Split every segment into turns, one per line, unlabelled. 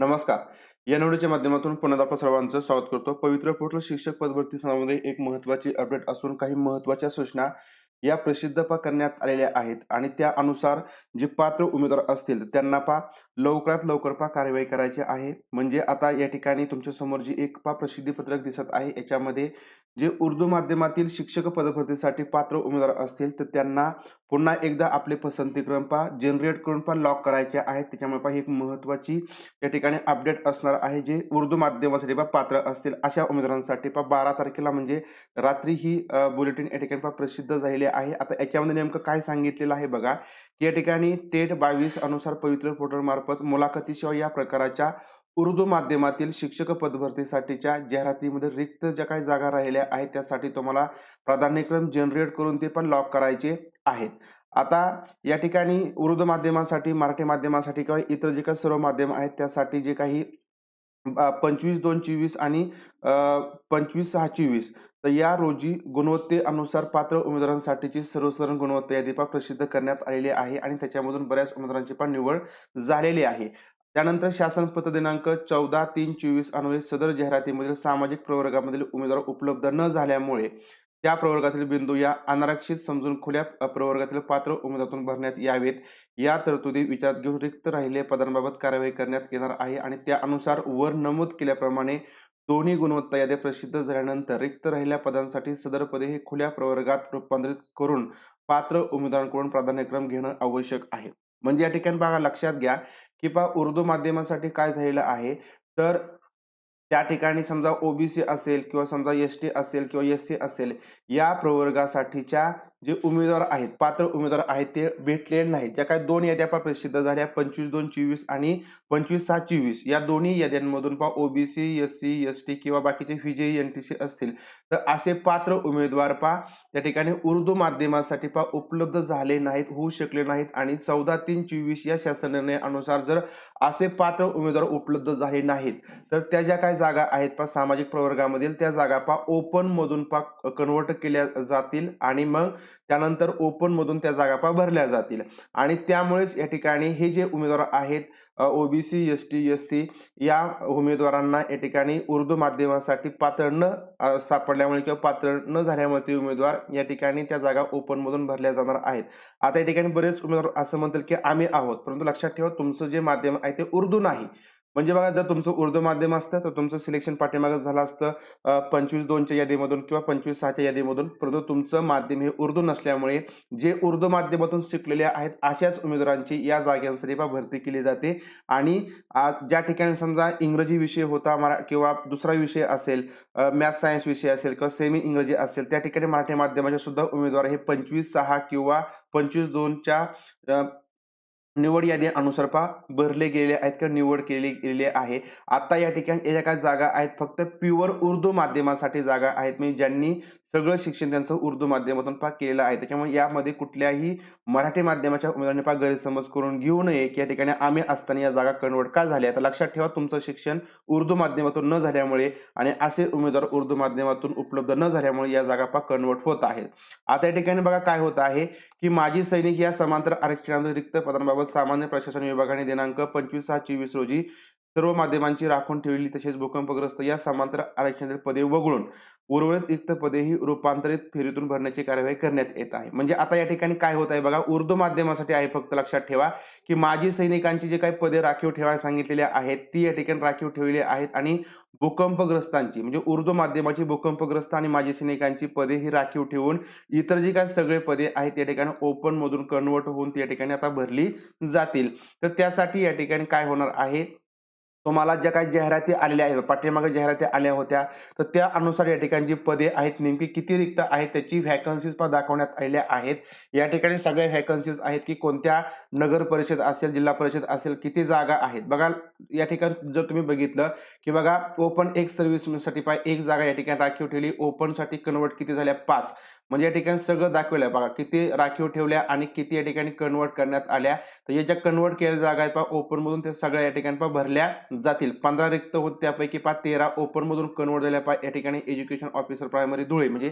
नमस्कार. या निवडीच्या माध्यमातून पुन्हा आपल्या सर्वांचं स्वागत करतो. पवित्र पोर्टल शिक्षक पदभरती संदर्भामध्ये एक महत्त्वाची अपडेट असून काही महत्त्वाच्या सूचना या प्रसिद्ध पा करण्यात आलेल्या आहेत आणि त्या अनुसार जे पात्र उमेदवार असतील त्यांना पा लवकरात लवकर पा कार्यवाही करायची आहे. म्हणजे आता या ठिकाणी तुमच्यासमोर जी एक पा प्रसिद्धी पत्रक दिसत आहे याच्यामध्ये जे उर्दू माध्यमातील शिक्षक पदभरतीसाठी पात्र उमेदवार असतील तर त्यांना पुन्हा एकदा आपले पसंतीक्रम पा जनरेट करून पा लॉक करायचे आहेत. त्याच्यामुळे पहा ही एक महत्त्वाची या ठिकाणी अपडेट असणार आहे. जे उर्दू माध्यमासाठी पा पात्र असतील अशा उमेदवारांसाठी पा बारा तारखेला म्हणजे रात्री ही बुलेटिन या ठिकाणी पा प्रसिद्ध झालेली आहे. आता याच्यामध्ये नेमकं काय सांगितलेलं आहे बघा. या ठिकाणी टेट बावीस अनुसार पवित्र पोर्टल मार्फत मुलाखतीशिवाय या प्रकाराच्या उर्दू माध्यमातील शिक्षक पदभरतीसाठीच्या जाहिरातीमध्ये रिक्त ज्या काही जागा राहिल्या आहेत त्यासाठी तुम्हाला प्राधान्यक्रम जनरेट करून ते पण लॉक करायचे आहेत. आता या ठिकाणी उर्दू माध्यमासाठी मराठी माध्यमासाठी किंवा इतर जे काही सर्व माध्यम आहेत त्यासाठी जे काही पंचवीस दोन चोवीस आणि पंचवीस सहा चोवीस तर या रोजी गुणवत्तेनुसार पात्र उमेदवारांसाठीची सर्वसाधारण गुणवत्ता यादी पण प्रसिद्ध करण्यात आलेली आहे आणि त्याच्यामधून बऱ्याच उमेदवारांची पण निवड झालेली आहे. त्यानंतर शासन पत्र दिनांक चौदा तीन चोवीस अन्वये सदर जाहिरातीमधील सामाजिक प्रवर्गामधील उमेदवार उपलब्ध न झाल्यामुळे त्या प्रवर्गातील बिंदू या अनारक्षित समजून खुल्या प्रवर्गातील पात्र उमेदवारातून भरण्यात यावेत. या तरतुदी विचारात घेऊन रिक्त राहिले पदांबाबत कार्यवाही करण्यात येणार आहे आणि त्यानुसार वर नमूद केल्याप्रमाणे दोन्ही गुणवत्ता याद्या प्रसिद्ध झाल्यानंतर रिक्त राहिलेल्या पदांसाठी सदर पदे हे खुल्या प्रवर्गात रूपांतरित करून पात्र उमेदवारांकडून प्राधान्यक्रम घेणं आवश्यक आहे. म्हणजे या ठिकाणी बघा लक्षात घ्या किंवा उर्दू माध्यमासाठी काय झालेलं आहे तर त्या ठिकाणी समजा ओबीसी असेल किंवा समजा एस टी असेल किंवा एस सी असेल या प्रवर्गासाठीच्या जे उमेदवार आहेत पात्र उमेदवार आहेत ते भेटलेले नाहीत. ज्या काही दोन याद्या पा प्रसिद्ध झाल्या पंचवीस दोन चोवीस आणि पंचवीस सहा चोवीस या दोन्ही याद्यांमधून पहा OBC S C S T किंवा बाकीचे व्ही एन टी सी असतील. तर असे पात्र उमेदवार पा त्या ठिकाणी उर्दू माध्यमासाठी पा उपलब्ध झाले नाहीत होऊ शकले नाहीत आणि चौदा तीन चोवीस या शासन निर्णयानुसार जर असे पात्र उमेदवार उपलब्ध झाले नाहीत तर त्या ज्या काही जागा आहेत पा सामाजिक प्रवर्गामधील त्या जागा पा ओपनमधून पहा पा कन्वर्ट केल्या जातील आणि मग त्यानंतर ओपन मधून त्या जागा पा भरल्या जातील. आणि त्यामुळेच या ठिकाणी हे जे उमेदवार आहेत OBC S T S C या उमेदवारांना या ठिकाणी उर्दू माध्यमासाठी पात्र न सापडल्यामुळे किंवा पात्र न झाल्यामुळे ते उमेदवार या ठिकाणी त्या जागा ओपन मधून भरल्या जाणार आहेत. आता या ठिकाणी बरेच उमेदवार असं म्हणतील की आम्ही आहोत परंतु लक्षात ठेवा तुमचं जे माध्यम आहे ते उर्दू नाही. म्हणजे बघा जर तुमचं उर्दू माध्यम असतं तर तुमचं सिलेक्शन पाठीमागं झालं असतं पंचवीस दोनच्या यादीमधून किंवा पंचवीस सहाच्या यादीमधून. परंतु तुमचं माध्यम हे उर्दू नसल्यामुळे जे उर्दू माध्यमातून शिकलेले आहेत अशाच उमेदवारांची या जागांसाठी भरती केली जाते. आणि ज्या ठिकाणी समजा इंग्रजी विषय होता मरा किंवा दुसरा विषय असेल मॅथ सायन्स विषय असेल किंवा सेमी इंग्रजी असेल त्या ठिकाणी मराठी माध्यमाचे सुद्धा उमेदवार हे पंचवीस सहा किंवा पंचवीस दोनच्या निवड यादी अनुसार पहा भरले गेले आहेत किंवा निवड केली गेली आहे. आता या ठिकाणी या काय जागा आहेत फक्त प्युअर उर्दू माध्यमासाठी जागा आहेत. म्हणजे ज्यांनी सगळं शिक्षण त्यांचं उर्दू माध्यमातून पा केलेलं आहे. त्याच्यामुळे यामध्ये कुठल्याही मराठी माध्यमाच्या उमेदवारांनी पा गैरसमज करून घेऊ नये की या ठिकाणी आम्ही असताना या जागा कन्वर्ट का झाल्या? तर लक्षात ठेवा तुमचं शिक्षण उर्दू माध्यमातून न झाल्यामुळे आणि असे उमेदवार उर्दू माध्यमातून उपलब्ध न झाल्यामुळे या जागा पा कन्वर्ट होत आहेत. आता या ठिकाणी बघा काय होत आहे की माजी सैनिक या समांतर आरक्षणात रिक्त पदांबाबत सामान्य प्रशासन विभागाने दिनांक पंचवीस सहा चोवीस रोजी सर्व माध्यमांची राखून ठेवली तसेच भूकंपग्रस्त या समांतर आरक्षणातील पदे वगळून उर्वरित रिक्त पदेही रूपांतरित फेरीतून भरण्याची कार्यवाही करण्यात येत आहे. म्हणजे आता या ठिकाणी काय होत आहे बघा उर्दू माध्यमासाठी आहे फक्त लक्षात ठेवा की माजी सैनिकांची जे काही पदे राखीव ठेवायला सांगितलेली आहेत ती या ठिकाणी राखीव ठेवलेली आहेत आणि भूकंपग्रस्तांची म्हणजे उर्दू माध्यमाची भूकंपग्रस्त आणि माजी सैनिकांची पदे ही राखीव ठेवून इतर जी काही सगळे पदे आहेत त्या ठिकाणी ओपन मधून कन्वर्ट होऊन त्या ठिकाणी आता भरली जातील. तर त्यासाठी या ठिकाणी काय होणार आहे? तुम्हाला ज्या काही जाहिराती आलेल्या आहेत पाठीमागे जाहिराती आल्या होत्या तर त्या अनुसार या ठिकाणी जी पदे आहेत नेमकी किती रिक्त आहेत त्याची व्हॅकन्सीज पण दाखवण्यात आलेल्या आहेत. या ठिकाणी सगळ्या व्हॅकन्सीज आहेत की कोणत्या नगर परिषद असेल जिल्हा परिषद असेल किती जागा आहेत. बघा या ठिकाणी जर तुम्ही बघितलं की बघा ओपन एक सर्व्हिससाठी पाय एक जागा या ठिकाणी राखीव ठेवली. ओपनसाठी कन्वर्ट किती झाल्या? पाच. म्हणजे या ठिकाणी सगळं दाखवलं आहे बघा किती राखीव ठेवल्या आणि किती या ठिकाणी कन्वर्ट करण्यात आल्या. तर या ज्या कन्वर्ट केलेल्या जागा आहेत पहा ओपनमधून त्या सगळ्या या ठिकाणी पा भरल्या जातील. पंधरा रिक्त होत त्यापैकी पा तेरा ओपनमधून कन्वर्ट झाल्या पा या ठिकाणी एज्युकेशन ऑफिसर प्रायमरी धुळे म्हणजे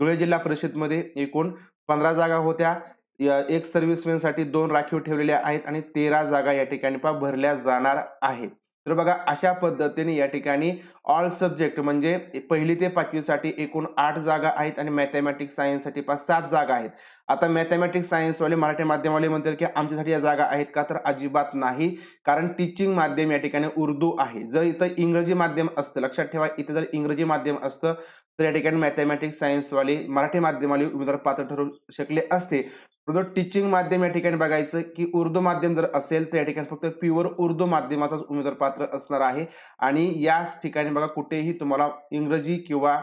धुळे जिल्हा परिषदमध्ये एकूण पंधरा जागा होत्या. एक सर्व्हिसमॅनसाठी दोन राखीव ठेवलेल्या आहेत आणि तेरा जागा या ठिकाणी पा भरल्या जाणार आहेत. तर बघा अशा पद्धतीने या ठिकाणी ऑल सब्जेक्ट म्हणजे पहिली ते पाचवीसाठी एकूण आठ जागा आहेत आणि मॅथमॅटिक्स सायन्ससाठी पाच सात जागा आहेत. आता मॅथमॅटिक्स सायन्सवाले मराठी माध्यमवाले म्हणतील की आमच्यासाठी या जागा आहेत का? तर अजिबात नाही. कारण टीचिंग माध्यम या ठिकाणी उर्दू आहे. जर इथं इंग्रजी माध्यम असतं लक्षात ठेवा इथं जर इंग्रजी माध्यम असतं तर या ठिकाणी मॅथमॅटिक्स सायन्सवाले मराठी माध्यमाले उमेदवार पात्र ठरू शकले असते. परंतु टीचिंग माध्यम या ठिकाणी बघायचं की उर्दू माध्यम जर असेल तर या ठिकाणी फक्त प्युअर उर्दू माध्यमाचाच उमेदवार पात्र असणार आहे. आणि या ठिकाणी बघा कुठेही तुम्हाला इंग्रजी किंवा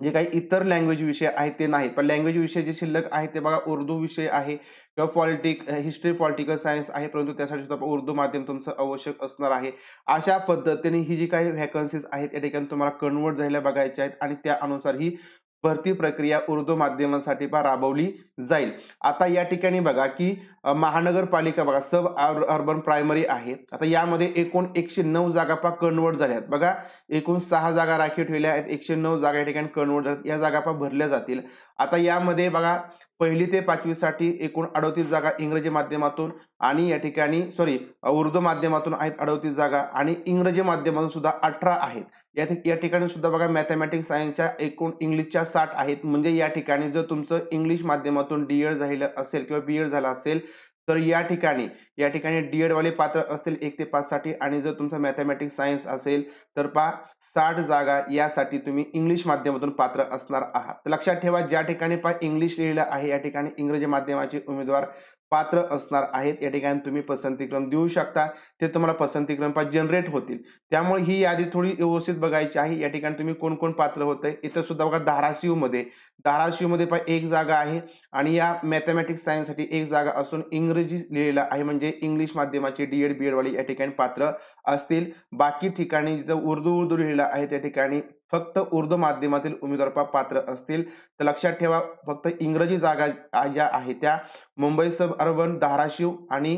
जे काही इतर लँग्वेज विषय आहेत ते नाहीत. पण लँग्वेज विषय जे शिल्लक आहेत ते बघा उर्दू विषय आहे किंवा पॉलिटिक हिस्ट्री पॉलिटिकल सायन्स आहे. परंतु त्यासाठी सुद्धा उर्दू माध्यम तुमचं आवश्यक असणार आहे. अशा पद्धतीने ही जी काही व्हॅकन्सीज आहेत या ठिकाणी तुम्हाला कन्वर्ट झालेल्या बघायच्या आहेत. आणि त्यानुसार ही भरती प्रक्रिया उर्दू माध्यमांसाठी पण राबवली जाईल. आता या ठिकाणी बघा की महानगरपालिका बघा सब अर्ब- अर्बन प्रायमरी आहे आता यामध्ये एकूण एकशे नऊ जागा पा कन्वर्ट झाल्या आहेत. बघा एकूण सहा जागा राखीव ठेवल्या आहेत. एकशे नऊ जागा या ठिकाणी कन्वर्ट झाल्यात या जागा पा भरल्या जातील. आता यामध्ये बघा पहिली ते पाचवीसाठी एकूण अडोतीस जागा इंग्रजी माध्यमातून आणि या ठिकाणी सॉरी उर्दू माध्यमातून आहेत अडोतीस जागा आणि इंग्रजी माध्यमातून सुद्धा अठरा आहेत. या ठिक- या ठिकाणी सुद्धा बघा मॅथमॅटिक्स सायन्सच्या एकूण इंग्लिशच्या साठ आहेत. म्हणजे या ठिकाणी जर तुमचं इंग्लिश माध्यमातून डी एड झालेलं असेल किंवा बी एड झालं असेल तर या ठिकाणी या ठिकाणी डी एडवाले पात्र असतील एक ते पाचसाठी आणि जर तुमचं मॅथमॅटिक्स सायन्स असेल तर पा साठ जागा यासाठी तुम्ही इंग्लिश माध्यमातून पात्र असणार आहात. लक्षात ठेवा ज्या ठिकाणी पा इंग्लिश लिहिलं आहे या ठिकाणी इंग्रजी माध्यमाचे उमेदवार पात्र असणार आहेत. या ठिकाणी तुम्ही पसंतीक्रम देऊ शकता. ते तुम्हाला पसंतीक्रम पा जनरेट होतील. त्यामुळे ही यादी थोडी व्यवस्थित बघायची आहे. या ठिकाणी तुम्ही कोण कोण पात्र होत आहे इथं सुद्धा बघा धाराशिवमध्ये. धाराशिवमध्ये पण एक जागा आहे. आणि या मॅथमॅटिक्स सायन्ससाठी एक जागा असून इंग्रजी लिहिलेलं आहे. म्हणजे इंग्लिश माध्यमाचे डी एड बी एडवाली या ठिकाणी पात्र असतील. बाकी ठिकाणी जिथं उर्दू उर्दू लिहिलेलं आहे त्या ठिकाणी फक्त उर्दू माध्यमातील उमेदवार पात्र असतील. तर लक्षात ठेवा फक्त इंग्रजी जागा ज्या आहेत त्या मुंबई सब अर्बन धाराशिव आणि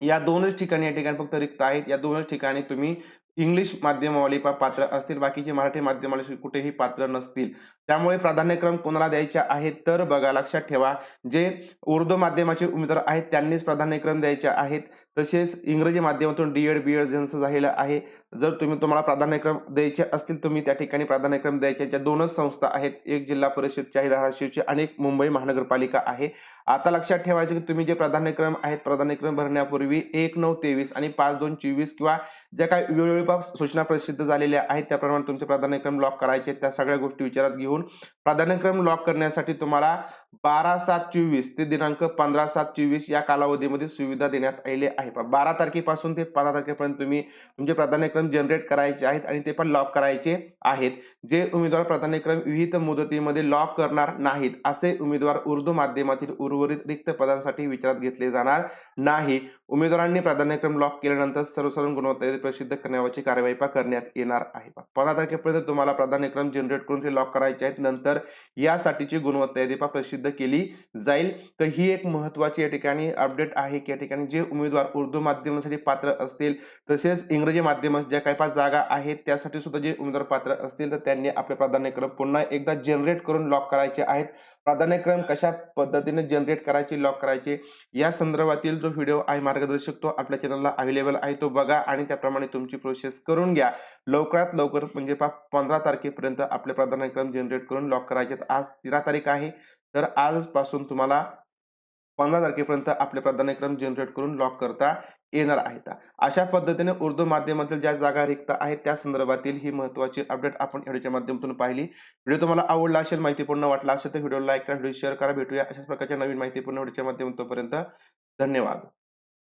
या दोनच ठिकाणी या ठिकाणी फक्त रिक्त आहेत. या दोनच ठिकाणी तुम्ही इंग्लिश माध्यमावाली पात्र असतील. बाकीचे मराठी माध्यमावाले कुठेही पात्र नसतील. त्यामुळे प्राधान्यक्रम कोणाला द्यायचे आहेत तर बघा लक्षात ठेवा. जे उर्दू माध्यमाचे उमेदवार आहेत त्यांनीच प्राधान्यक्रम द्यायचे आहेत. तसेच इंग्रजी माध्यमातून डी एड बी एड ज्यांचं झालेलं आहे जर तुम्ही तुम्हाला प्राधान्यक्रम द्यायचे असतील तुम्ही त्या ठिकाणी प्राधान्यक्रम द्यायचे ज्या दोनच संस्था आहेत एक जिल्हा परिषदची आहे धाराशिवची आणि एक मुंबई महानगरपालिका आहे आता लक्षात ठेवायचे की तुम्ही जे प्राधान्यक्रम आहेत प्राधान्यक्रम भरण्यापूर्वी एक नऊ तेवीस आणि पाच दोन चोवीस किंवा ज्या काही वेळोवेळी सूचना प्रसिद्ध झालेल्या आहेत त्याप्रमाणे तुमचे प्राधान्यक्रम लॉक करायचे आहेत. त्या सगळ्या गोष्टी विचारात घेऊन प्राधान्यक्रम लॉक करण्यासाठी तुम्हाला बारा सात चोवीस ते दिनांक पंधरा सात चोवीस या कालावधीमध्ये सुविधा देण्यात आलेली आहे. बारा तारखेपासून ते पंधरा तारखेपर्यंत तुम्ही तुमचे प्राधान्यक्रम जनरेट करायचे आहेत आणि ते पण लॉक करायचे आहेत. जे उमेदवार प्राधान्यक्रम विविध मुदतीमध्ये लॉक करणार नाहीत असे उमेदवार उर्दू माध्यमातील उर्वरित रिक्त पदांसाठी विचारात घेतले जाणार नाही. उमेदवारांनी प्राधान्यक्रम लॉक केल्यानंतर सर्वसाधारण गुणवत्ता प्रसिद्ध करण्याची कार्यवाही पा करण्यात येणार आहे. पंधरा तारखेपर्यंत तुम्हाला प्राधान्यक्रम जनरेट करून ते लॉक करायचे आहेत. नंतर यासाठीची गुणवत्ता प्रसिद्ध सिद्ध केली जाईल. तर ही एक महत्वाची या ठिकाणी अपडेट आहे की या ठिकाणी जे उमेदवार उर्दू माध्यमासाठी पात्र असतील तसेच इंग्रजी माध्यम ज्या काही पाच जागा आहेत त्यासाठी सुद्धा जे उमेदवार पात्र असतील तर त्यांनी आपले प्राधान्यक्रम पुन्हा एकदा जनरेट करून लॉक करायचे आहेत. प्राधान्यक्रम कशा पद्धतीने जनरेट करायचे लॉक करायचे या संदर्भातील जो व्हिडिओ आहे मार्गदर्शक तो आपल्या चॅनलला अवेलेबल आहे तो बघा आणि त्याप्रमाणे तुमची प्रोसेस करून घ्या. लवकरात लवकर म्हणजे पा पंधरा तारखेपर्यंत आपले प्राधान्यक्रम जनरेट करून लॉक करायचे आज तेरा तारीख आहे. तर आजपासून तुम्हाला पंधरा तारखेपर्यंत आपले प्राधान्यक्रम जनरेट करून लॉक करता येणार आहेत. अशा पद्धतीने उर्दू माध्यमातील ज्या जागा रिक्त आहेत त्या संदर्भातील ही महत्त्वाची अपडेट आपण व्हिडिओच्या माध्यमातून पाहिली. व्हिडिओ तुम्हाला आवडला असेल माहितीपूर्ण वाटला असेल तर व्हिडिओ लाईक करा व्हिडिओ शेअर करा भेटूया अशाच प्रकारच्या नवीन माहितीपूर्ण व्हिडिओच्या माध्यमातून तोपर्यंत धन्यवाद.